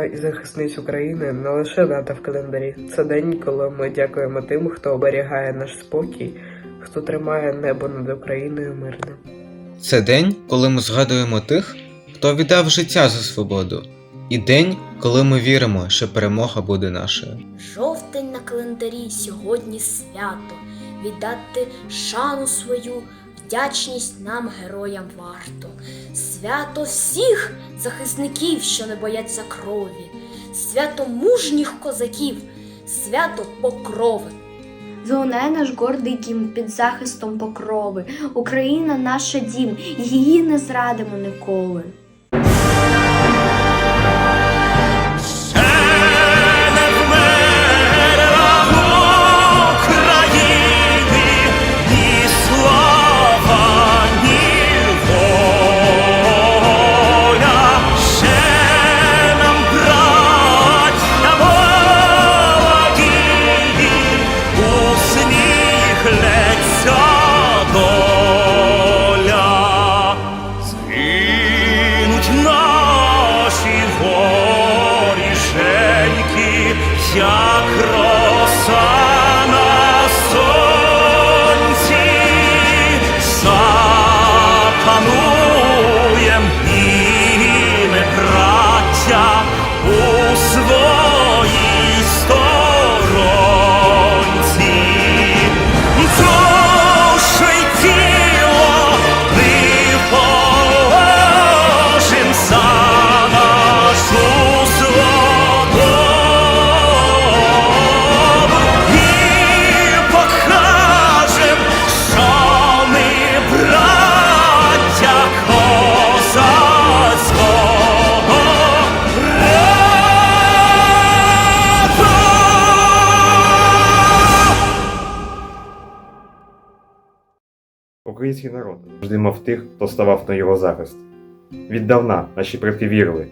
захисника і захисниць України не лише дата в календарі. Це день, коли ми дякуємо тим, хто оберігає наш спокій, хто тримає небо над Україною мирним. Це день, коли ми згадуємо тих, хто віддав життя за свободу, і день, коли ми віримо, що перемога буде нашою. Жовтень на календарі сьогодні свято. Віддати шану свою, вдячність нам, героям варто. Свято всіх захисників, що не бояться крові, свято мужніх козаків, свято покрови. Золоне наш гордий дім під захистом покрови. Україна наша дім, її не зрадимо ніколи. Як Український народ завжди мав тих, хто ставав на його захист. Віддавна наші предки вірили,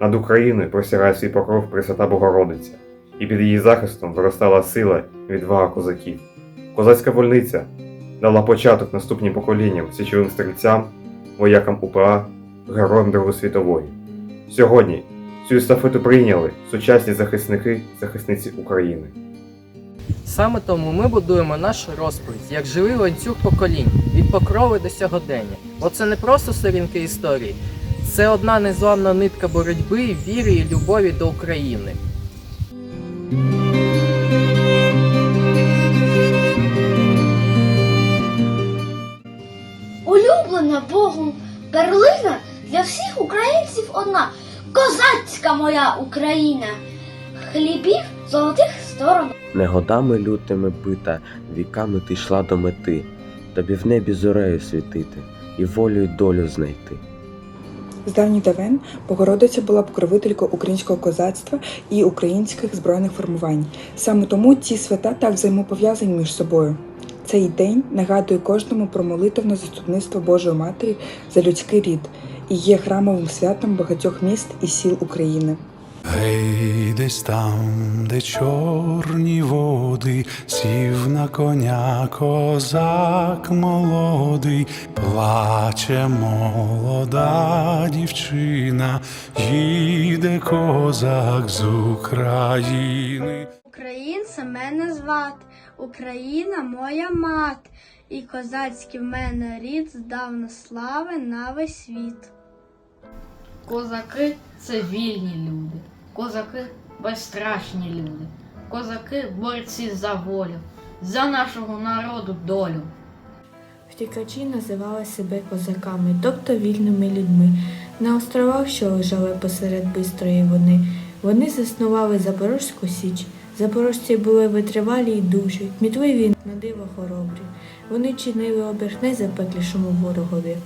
над Україною простирає свій покров Пресвята Богородиця, і під її захистом виростала сила і відвага козаків. Козацька вольниця дала початок наступним поколінням січовим стрільцям, воякам УПА, героям Другої світової. Сьогодні цю естафету прийняли сучасні захисники захисниці України. Саме тому ми будуємо нашу розповідь як живий ланцюг поколінь від покрови до сьогодення. Бо це не просто сторінки історії, це одна незламна нитка боротьби, віри і любові до України. Улюблена Богом перлина для всіх українців одна. Козацька моя Україна, хлібів золотих сторон. Не годами лютими бита, віками ти йшла до мети, тобі в небі зорею світити і волю й долю знайти. З давніх давен Богородиця була покровителькою українського козацтва і українських збройних формувань. Саме тому ці свята так взаємопов'язані між собою. Цей день нагадує кожному про молитовне заступництво Божої Матері за людський рід і є храмовим святом багатьох міст і сіл України. Гей, десь там, де чорні води, сів на коня козак молодий, плаче молода дівчина, їде козак з України. Українця мене звати, Україна моя мат, і козацький в мене рід здавна слави на весь світ. Козаки це вільні люди, козаки безстрашні люди, козаки борці за волю, за нашого народу долю. Втікачі називали себе козаками, тобто вільними людьми. На островах, що лежали посеред бистрої вони, вони заснували Запорозьку Січ. Запорожці були витривалі й дужі, кмітливі на диво хоробрі. Вони чинили обіг найзапеклішому ворогові.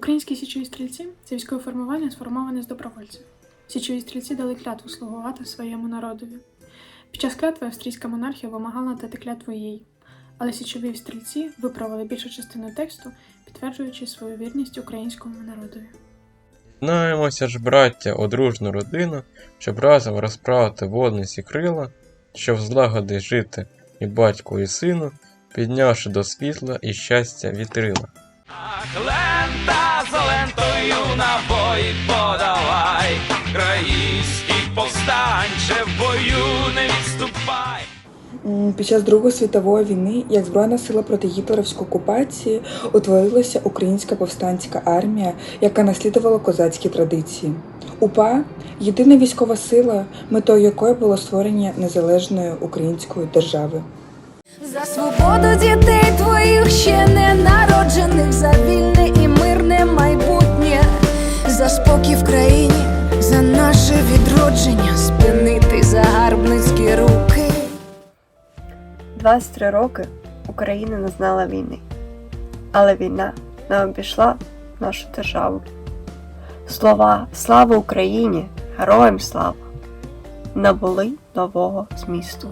Українські січові стрільці це військове формування, сформоване з добровольців. Січові стрільці дали клятву слугувати своєму народові. Під час клятви австрійська монархія вимагала дати клятву їй, але січові стрільці виправили більшу частину тексту, підтверджуючи свою вірність українському народові. Знаємося ж, браття, одружну родину, щоб разом розправити водниці крила, щоб злагоди жити і батьку, і сину, піднявши до світла і щастя вітрила. Лента за лентою набої подавай, Країнський повстанче в бою не відступай. Під час Другої світової війни, як збройна сила проти гітлерівської окупації, утворилася Українська повстанська армія, яка наслідувала козацькі традиції. УПА єдина військова сила, метою якої було створення незалежної української держави. За свободу дітей твоїх ще не народжених, за вільне і мирне майбутнє, за спокій в країні, за наше відродження, спинити загарбницькі руки. 23 роки Україна не знала війни, але війна не обійшла нашу державу. Слова Слава Україні! Героям слава! набули нового змісту.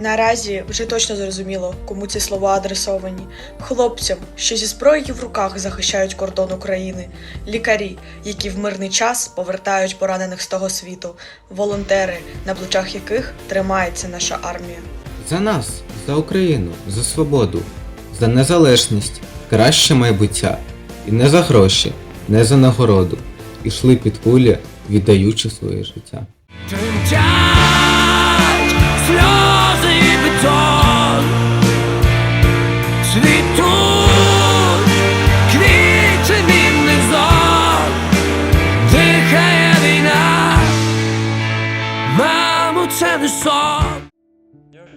Наразі вже точно зрозуміло, кому ці слова адресовані. Хлопцям, що зі зброєю в руках захищають кордон України, лікарі, які в мирний час повертають поранених з того світу, волонтери, на плечах яких тримається наша армія. За нас, за Україну, за свободу, за незалежність, краще майбуття. І не за гроші, не за нагороду. Ішли під кулі, віддаючи своє життя.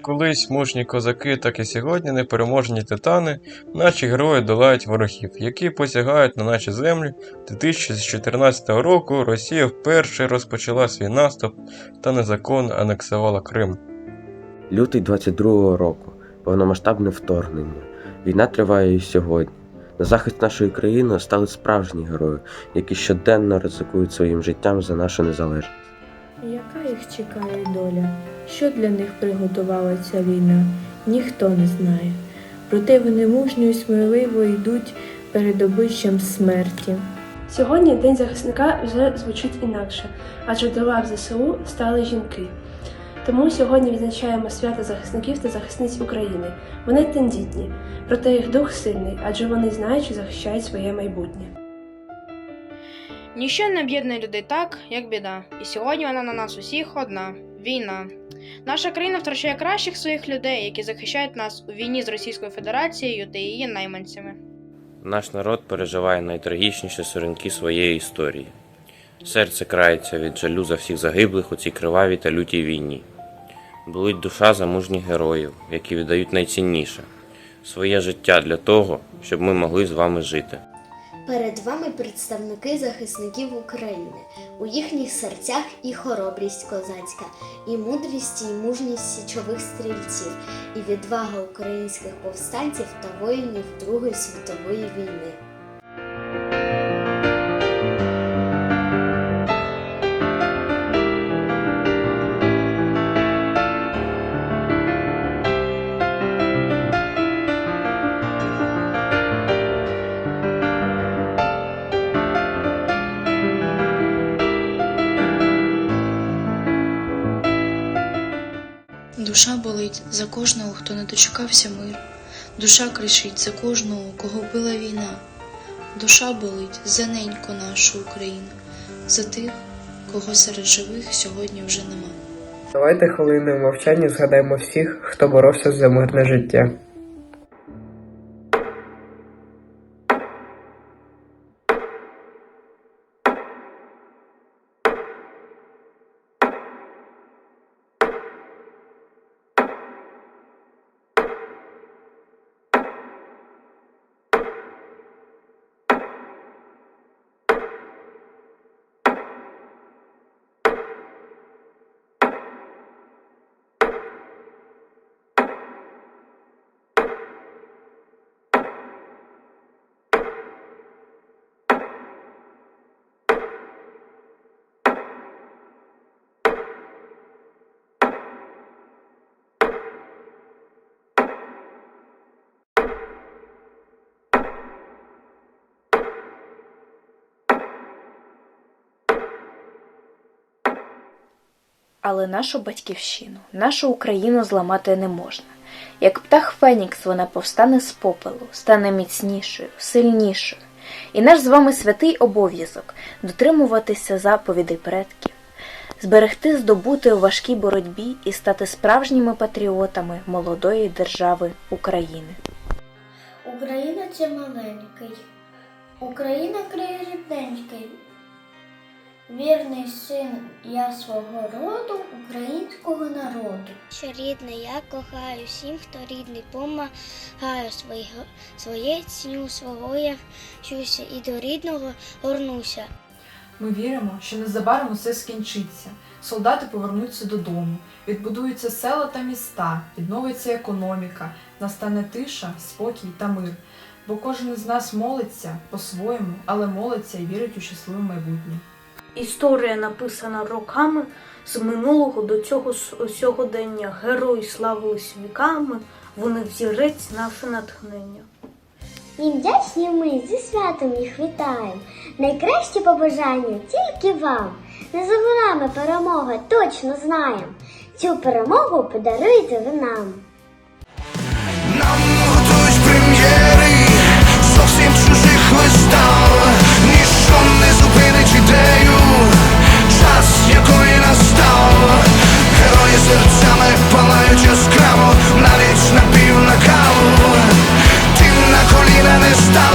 Колись мужні козаки, так і сьогодні непереможні титани, наші герої долають ворогів, які посягають на наші землі. 2014 року Росія вперше розпочала свій наступ та незаконно анексувала Крим. Лютий 22-го року повномасштабне вторгнення. Війна триває і сьогодні. На захист нашої країни стали справжні герої, які щоденно ризикують своїм життям за нашу незалежність. Яка їх чекає доля? Що для них приготувала ця війна? Ніхто не знає. Проте вони мужньо і сміливо йдуть перед обличчям смерті. Сьогодні День захисника вже звучить інакше, адже до лав ЗСУ стали жінки. Тому сьогодні відзначаємо свято захисників та захисниць України. Вони тендітні, проте їх дух сильний, адже вони знають, що захищають своє майбутнє. Ніщо не об'єднує людей так, як біда. І сьогодні вона на нас усіх одна війна. Наша країна втрачає кращих своїх людей, які захищають нас у війні з Російською Федерацією та її найманцями. Наш народ переживає найтрагічніші сторінки своєї історії. Серце крається від жалю за всіх загиблих у цій кривавій та лютій війні. Болить душа за мужніх героїв, які віддають найцінніше своє життя для того, щоб ми могли з вами жити. Перед вами представники захисників України. У їхніх серцях і хоробрість козацька, і мудрість, і мужність січових стрільців, і відвага українських повстанців та воїнів Другої світової війни. Душа болить за кожного, хто не дочекався миру. Душа кричить за кожного, кого вбила війна. Душа болить за неньку нашу Україну, за тих, кого серед живих сьогодні вже нема. Давайте хвилиною мовчання згадаємо всіх, хто боровся за мирне життя. Але нашу батьківщину, нашу Україну зламати не можна. Як птах Фенікс вона повстане з попелу, стане міцнішою, сильнішою. І наш з вами святий обов'язок дотримуватися заповідей предків, зберегти здобути у важкій боротьбі і стати справжніми патріотами молодої держави України. Україна це маленький, Україна рідненький. Вірний син я свого роду, українського народу. Що рідне, я кохаю всім, хто рідний, помагаю своє, своє ціню, свого я чуся і до рідного горнуся. Ми віримо, що незабаром усе скінчиться. Солдати повернуться додому, відбудуються села та міста, відновиться економіка, настане тиша, спокій та мир. Бо кожен із нас молиться по-своєму, але молиться і вірить у щасливе майбутнє. Історія написана роками з минулого до цього сьогодення. Герої славились віками, вони взірець наше натхнення. Їм вдячні ми зі святом їх вітаємо. Найкращі побажання тільки вам. Не за горами перемога, точно знаємо. Цю перемогу подаруєте ви нам. Нам нами палають яскраво, навіть на пів на каву, ти на коліна не став.